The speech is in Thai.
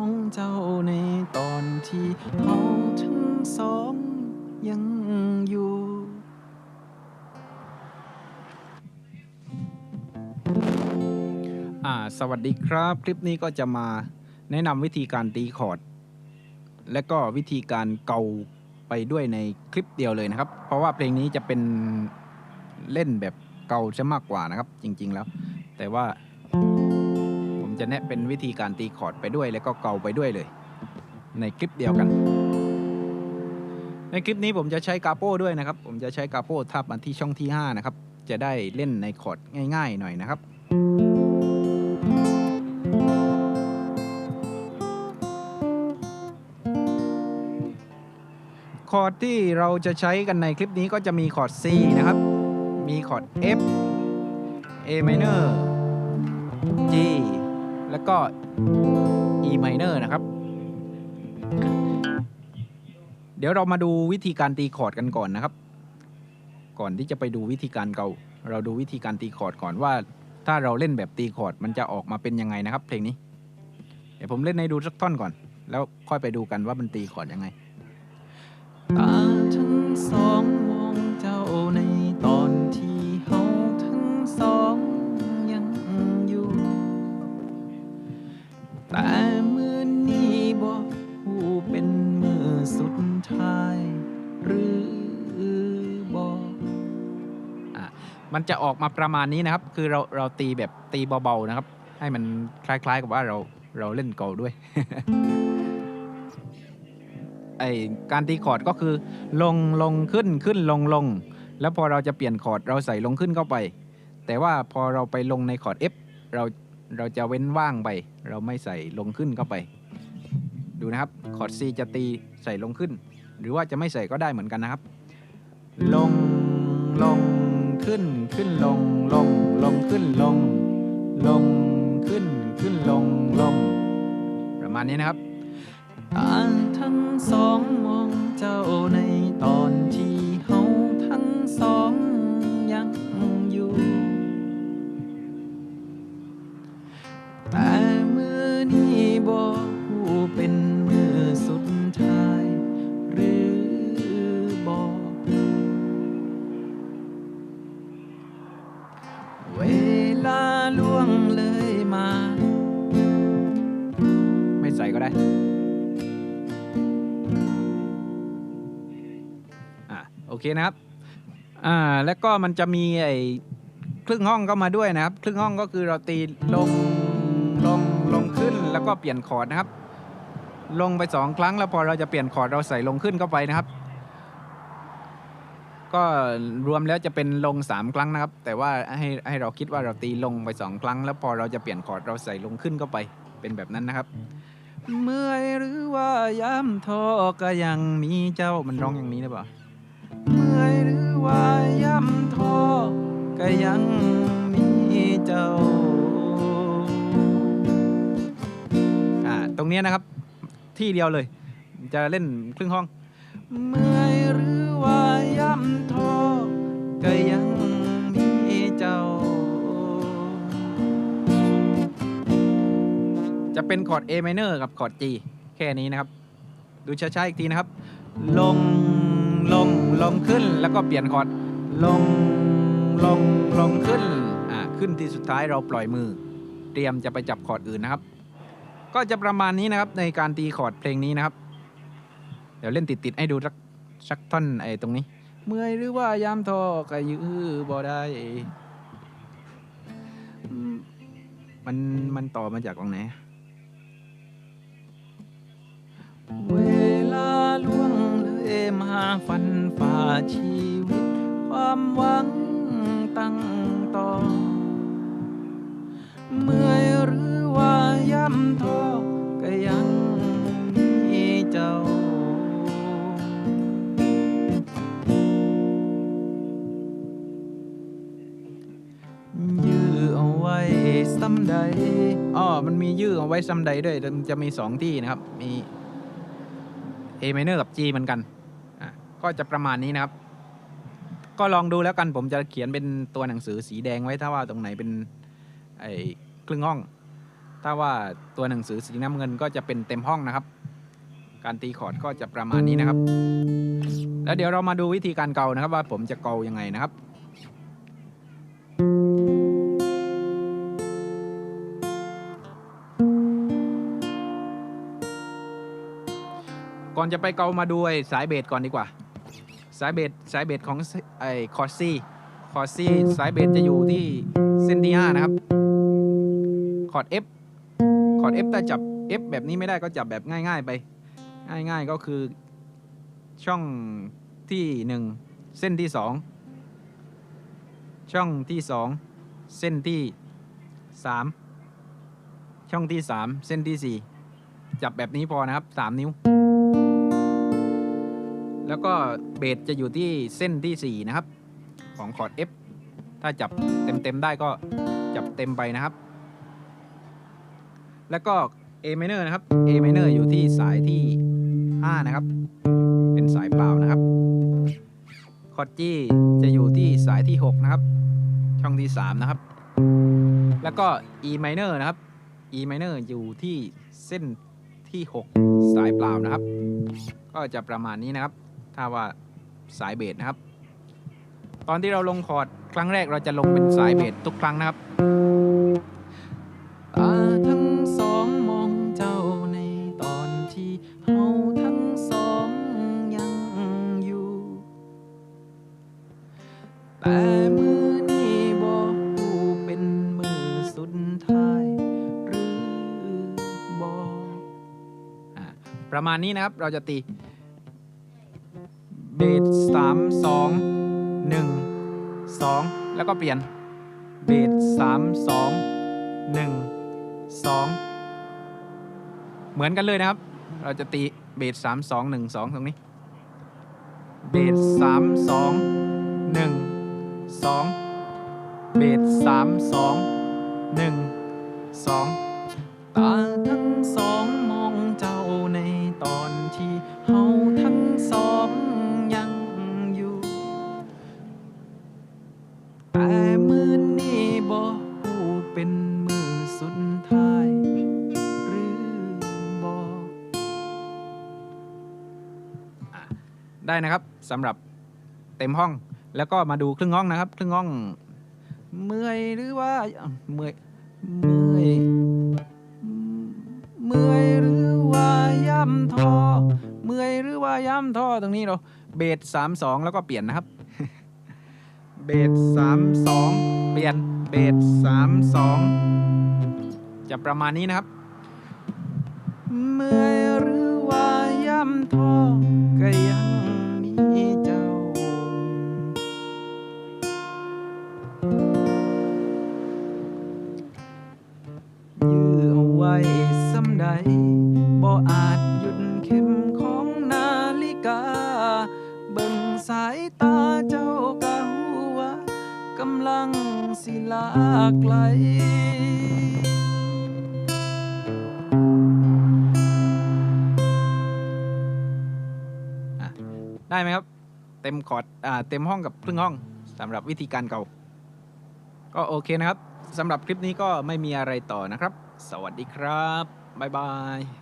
องเจ้าในตอนที่เราทั้งสองยังอยู่อสวัสดีครับ คลิปนี้ก็จะมาแนะนำวิธีการตีคอร์ด และก็วิธีการเกาไปด้วยในคลิปเดียวเลยนะครับ เพราะว่าเพลงนี้จะเป็นเล่นแบบเกาจะมากกว่านะครับ จริง ๆ แล้ว แต่ว่า จะแนะเป็นวิธีการตีคอร์ดไปด้วยแล้วก็เกาไปด้วยเลย ในคลิปเดียวกัน ในคลิปนี้ผมจะใช้กาโป้ด้วยนะครับ ผมจะใช้กาโป้ทับมาที่ช่องที่ 5 นะครับ จะได้เล่นในคอร์ดง่าย ๆ หน่อยนะครับคอร์ดที่เราจะใช้กันในคลิปนี้ก็จะมีคอร์ด C นะครับ มีคอร์ด F A minor G แล้วก็ E minor นะครับ เดี๋ยวเรามาดูวิธีการตีคอร์ดกันก่อนนะครับ ก่อนที่จะไปดูวิธีการเกาเราดูวิธีการตีคอร์ดก่อนว่า ถ้าเราเล่นแบบตีคอร์ดมันจะออกมาเป็นยังไงนะครับเพลงนี้ เดี๋ยวผมเล่นให้ดูสักท่อนก่อน แล้วค่อยไปดูกันว่ามันตีคอร์ดยังไงตาทั้งสอง มันจะออกมาประมาณนี้นะครับ คือเราเราตีแบบตีเบาๆนะครับ ให้มันคล้ายๆกับว่าเราเราเล่นเกาด้วยไอการตีคอร์ดก็คือลงลงขึ้นขึ้นลงลง แล้วพอเราจะเปลี่ยนคอร์ดเราใส่ลงขึ้นเข้าไป แต่ว่าพอเราไปลงในคอร์ด F เราเราจะเว้นว่างไป เราไม่ใส่ลงขึ้นเข้าไป ดูนะครับคอร์ด C จะตีใส่ลงขึ้น หรือว่าจะไม่ใส่ก็ได้เหมือนกันนะครับ ลงลง ขึ้นขึ้นลงลงลงขึ้นลง ลงขึ้นขึ้นลงลง ประมาณนี้นะครับตาทั้งสองมองเจ้าใน โอเคนะครับอ่าแล้วก็มันจะมีไอ้ครึ่งห้องก็มาด้วยนะครับ ครึ่งห้องก็คือเราตีลงลงลงขึ้นแล้วก็เปลี่ยนคอร์ดนะครับ ลงไปสองครั้งแล้วพอเราจะเปลี่ยนคอร์ดเราใส่ลงขึ้นเข้าไปนะครับ ก็รวมแล้วจะเป็นลงสามครั้งนะครับ แต่ว่าให้ให้เราคิดว่าเราตีลงไปสองครั้ง แล้วพอเราจะเปลี่ยนคอร์ดเราใส่ลงขึ้นเข้าไปเป็นแบบนั้นนะครับ เมื่อหรือว่าย้ำท้อก็ยังมีเจ้ามันร้องอย่างนี้หรือเปล่า ว่าย้ำท้อก็ยังมีเจ้า อ่า ตรงนี้นะครับ ที่เดียวเลย จะเล่นครึ่งห้อง เมื่อยหรือว่าย้ำท้อก็ยังมีเจ้า จะเป็นคอร์ด A minor กับคอร์ด G แค่นี้นะครับ ดูช้าๆอีกทีนะครับ ลง ลงลงขึ้นแล้วก็เปลี่ยนคอร์ดลงลงลงขึ้นอ่าขึ้นที่สุดท้ายเราปล่อยมือ เตรียมจะไปจับคอร์ดอื่นนะครับ ก็จะประมาณนี้นะครับในการตีคอร์ดเพลงนี้นะครับ เดี๋ยวเล่นติดๆให้ดูสักสักท่อนไอ้ตรงนี้ เมื่อยหรือว่ายามทอก็ยื้อบ่ได้มันมันต่อมาจากตรงไหนเวลาล่ว มาฟันฝ่าชีวิต ความหวังตั้งต่อ เมื่อยหรือว่าย้ำท้อก็ยังมีเจ้า ยื้อเอาไว้ซ้ำใดอ๋อมันมียื้อเอาไว้ซ้ำใดด้วย มันจะมีสองที่นะครับ มี A minor กับ G เหมือนกันก็จะประมาณนี้นะครับ ก็ลองดูแล้วกันผมจะเขียนเป็นตัวหนังสือสีแดงไว้ถ้าว่าตรงไหนเป็นไอ้ครึ่งห้อง ถ้าว่าตัวหนังสือสีน้ำเงินก็จะเป็นเต็มห้องนะครับ การตีคอร์ดก็จะประมาณนี้นะครับ แล้วเดี๋ยวเรามาดูวิธีการเกานะครับว่าผมจะเกายังไงนะครับ ก่อนจะไปเกามาดูไอ้สายเบสก่อนดีกว่า สายเบสสายเบสของไอ้คอร์ซี่คอร์ซี่สายเบสจะอยู่ที่เส้นที่5นะครับคอร์ด F คอร์ด F ถ้าจับ F แบบนี้ไม่ได้ก็จับแบบง่าย ๆ ไป ง่ายๆก็คือช่องที่ 1 เส้นที่ 2 ช่องที่ 2 เส้นที่ 3 ช่องที่ 3 เส้นที่ 4 จับแบบนี้พอนะครับ 3 นิ้ว แล้วก็เบสจะอยู่ที่เส้นที่ 4 นะครับ ของคอร์ด F ถ้าจับเต็มๆได้ก็จับเต็มไปนะครับ แล้วก็ A minor นะครับ A minor อยู่ที่สายที่ 5 นะครับ เป็นสายเปล่านะครับ คอร์ด G จะอยู่ที่สายที่ 6 นะครับ ช่องที่ 3 นะครับ แล้วก็ E minor นะครับ E minor อยู่ที่เส้นที่ 6 สายเปล่านะครับ ก็จะประมาณนี้นะครับ ถ้าว่าสายเบสนะครับ ตอนที่เราลงคอร์ดครั้งแรกเราจะลงเป็นสายเบสทุกครั้งนะครับตาทั้งสองมองเจ้าในตอนที่เฮาทั้งสองยังอยู่ แต่มือนี้บอกูเป็นมือสุดท้ายหรือบอกประมาณนี้นะครับเราจะตี เบสสามสองหนึ่งสองแล้วก็เปลี่ยนเบสสามสองหนึ่งสองเหมือนกันเลยนะครับ เราจะตีเบสสามสองหนึ่งสองตรงนี้เบสสามสองหนึ่งสองเบสสามสองหนึ่งสองตาทั้งสองมองเจ้าในตอนที่เฮาทั้งสอง ได้นะครับสำหรับเต็มห้อง แล้วก็มาดูครึ่งห้องนะครับ ครึ่งห้อง เมื่อยหรือว่า เมื่อยเมื่อยเมื่อยหรือว่าย่ำทอเมื่อยหรือว่าย่ำทอตรงนี้เราเบสสามสองแล้วก็เปลี่ยนนะครับ เบสสามสองเปลี่ยนเบสสามสองจะประมาณนี้นะครับ เมื่อยหรือว่าย่ำท้อก็ยัง ไว้สำใดบ่อาจหยุดเข็มของนาฬิกา เบิ่งสายตาเจ้ากะหัวากำลังสิลาไกลอะได้ไหมครับ เต็มคอร์ดอ่าเต็มห้องกับครึ่งห้องสำหรับวิธีการเก่า ก็โอเคนะครับสำหรับคลิปนี้ก็ไม่มีอะไรต่อนะครับ สวัสดีครับ บ๊ายบาย